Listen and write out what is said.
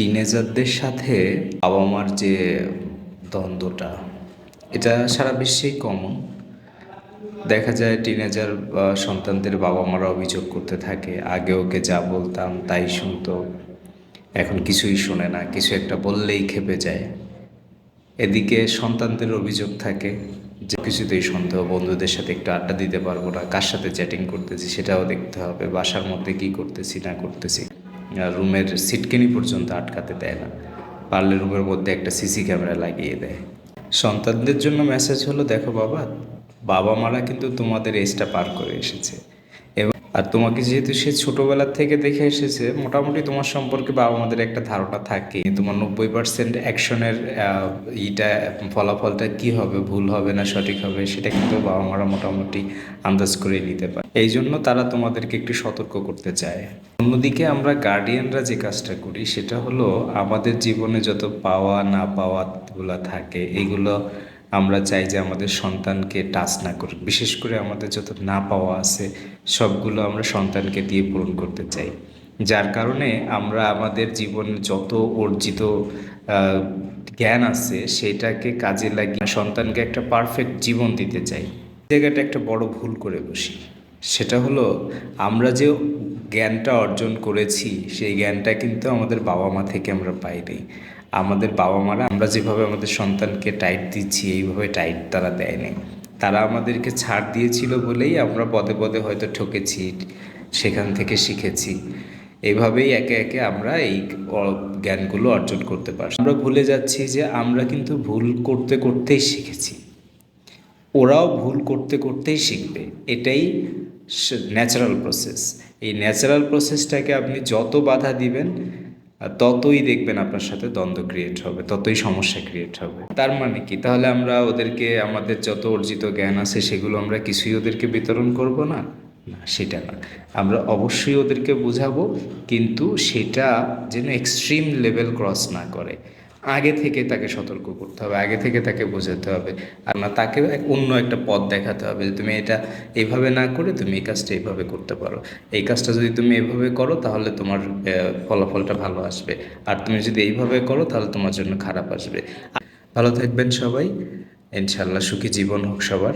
টিনেজারদের সাথে বাবা মার যে দ্বন্দ্বটা, এটা সারা বিশ্বেই কমন দেখা যায় টিনেজার বা সন্তানদের বাবা মারা অভিযোগ করতে থাকে, আগে ওকে যা বলতাম তাই শুনতো, এখন কিছুই শোনে না, কিছু একটা বললেই খেপে যায়। এদিকে সন্তানদের অভিযোগ থাকে যে, কিছুতেই সন্দেহ, বন্ধুদের সাথে একটু আড্ডা দিতে পারব না, কার সাথে চ্যাটিং করতেছি সেটাও দেখতে হবে, বাসার মধ্যে কি করতেছি, না করতেছি। রুমের সিটকেনি পর্যন্ত আটকাতে দেয় না। পারলে রুমের মধ্যে একটা সিসি ক্যামেরা লাগিয়ে দেয়। সন্তানদের জন্য মেসেজ হলো, দেখো বাবা বাবা মারা কিন্তু তোমাদের এজটা পার করে এসেছে। আর তোমাকে যেহেতু সে ছোটোবেলা থেকে দেখে এসেছে, মোটামুটি তোমার সম্পর্কে বাবা মাদের একটা ধারণা থাকে তোমার নব্বই পার্সেন্ট অ্যাকশনের ইটা, ফলাফলটা কি হবে, ভুল হবে না সঠিক হবে, সেটা কিন্তু বাবা মারা মোটামুটি আন্দাজ করে নিতে পারে। এই জন্য তারা তোমাদেরকে একটু সতর্ক করতে চায়। অন্যদিকে আমরা গার্ডিয়ানরা যে কাজটা করি, সেটা হলো আমাদের জীবনে যত পাওয়া না পাওয়াগুলো থাকে, এগুলো আমরা চাই যে আমাদের সন্তানকে টাচ না করুক। বিশেষ করে আমাদের যত না পাওয়া আছে, সবগুলো আমরা সন্তানকে দিয়ে পূরণ করতে চাই। যার কারণে আমরা আমাদের জীবনে যত অর্জিত জ্ঞান আছে, সেটাকে কাজে লাগিয়ে সন্তানকে একটা পারফেক্ট জীবন দিতে চাই। জায়গাটা একটা বড় ভুল করে বসি। সেটা হলো, আমরা যে জ্ঞানটা অর্জন করেছি, সেই জ্ঞানটা কিন্তু আমাদের বাবা মা থেকে আমরা পাইনি। আমাদের বাবা মারা আমরা যেভাবে আমাদের সন্তানকে টাইট দিচ্ছি, এইভাবে টাইট তারা দেয়নি। তারা আমাদেরকে ছাড় দিয়েছিল বলেই আমরা পদে পদে হয়তো ঠকেছি, সেখান থেকে শিখেছি। এভাবেই একে একে আমরা এই জ্ঞানগুলো অর্জন করতে পারছি। আমরা ভুলে যাচ্ছি যে আমরা কিন্তু ভুল করতে করতেই শিখেছি। ওরাও ভুল করতে করতেই শিখবে। এটাই ন্যাচারাল প্রসেস এই ন্যাচারাল প্রসেসটাকে আপনি যত বাধা দিবেন ততই দেখবেন আপনার সাথে দ্বন্দ্ব ক্রিয়েট হবে, ততই সমস্যা ক্রিয়েট হবে। তার মানে কি? তাহলে আমরা ওদেরকে, আমাদের যত অর্জিত জ্ঞান আছে সেগুলো আমরা কিছুই ওদেরকে বিতরণ করব না? না, সেটা না। আমরা অবশ্যই ওদেরকে বোঝাবো, কিন্তু সেটা যেন এক্সট্রিম লেভেল ক্রস না করে। আগে থেকে তাকে সতর্ক করতে হবে, আগে থেকে তাকে বোঝাতে হবে। আর না, তাকে অন্য একটা পথ দেখাতে হবে যে তুমি এটা এইভাবে না করে তুমি এই কাজটা এইভাবে করতে পারো। এই কাজটা যদি তুমি এইভাবে করো, তাহলে তোমার ফলাফলটা ভালো আসবে। আর তুমি যদি এইভাবে করো, তাহলে তোমার জন্য খারাপ আসবে। ভালো থাকবেন সবাই। ইনশাল্লাহ সুখী জীবন হোক সবার।